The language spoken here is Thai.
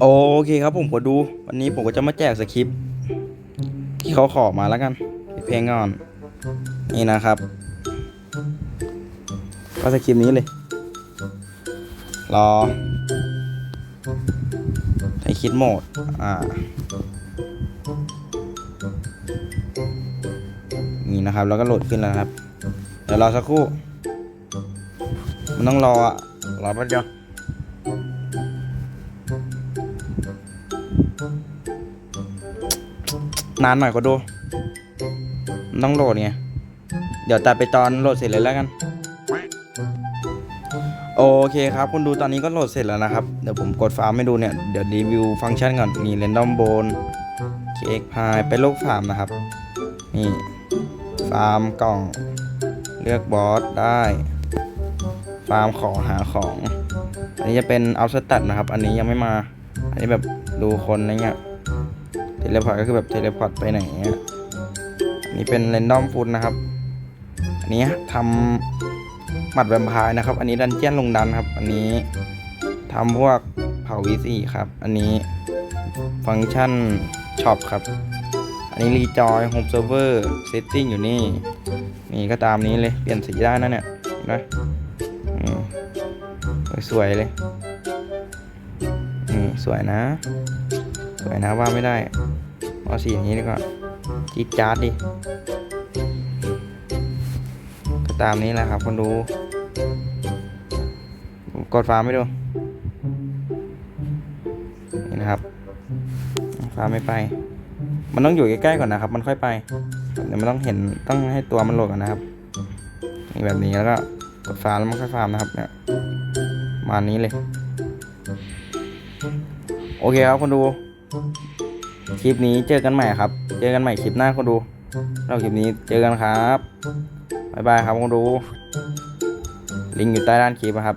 โอเคครับผมก็ดู วันนี้ผมก็จะมาแจกสคริปต์ที่เขาขอมาแล้วกันเพลงก่อน นี่นะครับก็สคริปต์นี้เลย รอใช้คิดโหมด อ่า นี่นะครับ แล้วก็โหลดขึ้นแล้วครับ เดี๋ยวรอสักครู่ มันต้องรออะรอแป๊บเดียว นานหน่อยก็ดูมันต้องโหลดไงเดี๋ยวตัดไปตอนโหลดเสร็จเลยแล้วกัน โอเคครับคุณดูตอนนี้ก็โหลดเสร็จแล้วนะครับ เดี๋ยวผมกดฟาร์มให้ดูเนี่ย เดี๋ยวรีวิวฟังก์ชันก่อนนี่ random bone เค้กพายเป็นลูกฟาร์มนะครับ นี่ฟาร์มกล่อง เลือกบอสได้ฟาร์มของหาของ อันนี้จะเป็นเอาสตัดนะครับ อันนี้ยังไม่มา อันนี้แบบ ดูคนอะไรเงี้ยเทเลพอร์ตก็คือแบบเทเลพอร์ตไปไหนเงี้ยนนี้เป็นเรนดอมฟูดนะครับ อันนี้ทำหมัดแวมพร์นะครับ อันนี้ดันเจียนลงดันครับ อันนี้ทำพวกเผาวีซีครับ อันนี้ฟังก์ชันช็อปครับ อันนี้รีจอยโฮมเซิร์ฟเวอร์เซตติ้งอยู่นี่ นี่ก็ตามนี้เลย เปลี่ยนสีได้นะเนี่ยนไหมอืมสวยเลย นี่สวยนะ สวยนะว่าไม่ได้ เอาสีนี้ดีกว่าจี๊ดจ๊าดดิก็ตามนี้แหละครับคนดู กดฟ้าร์มไม่ดูนี่นะครับฟ้าร์มไม่ไป มันต้องอยู่ใกล้ๆก่อนนะครับ มันค่อยไปเดี๋ยวมันต้องเห็นต้องให้ตัวมันโหลดก่อนนะครับนี่แบบนี้แล้วก็กดฟ้าร์มแล้วมันค่อยฟาร์มนะครับเนี่ยมานี้เลย โอเคครับคนดู คลิปนี้เจอกันใหม่ครับ เจอกันใหม่คลิปหน้าคนดูเราคลิปนี้เจอกันครับ บ๊ายบายครับคนดู ลิงก์อยู่ใต้ด้านคลิปนะครับ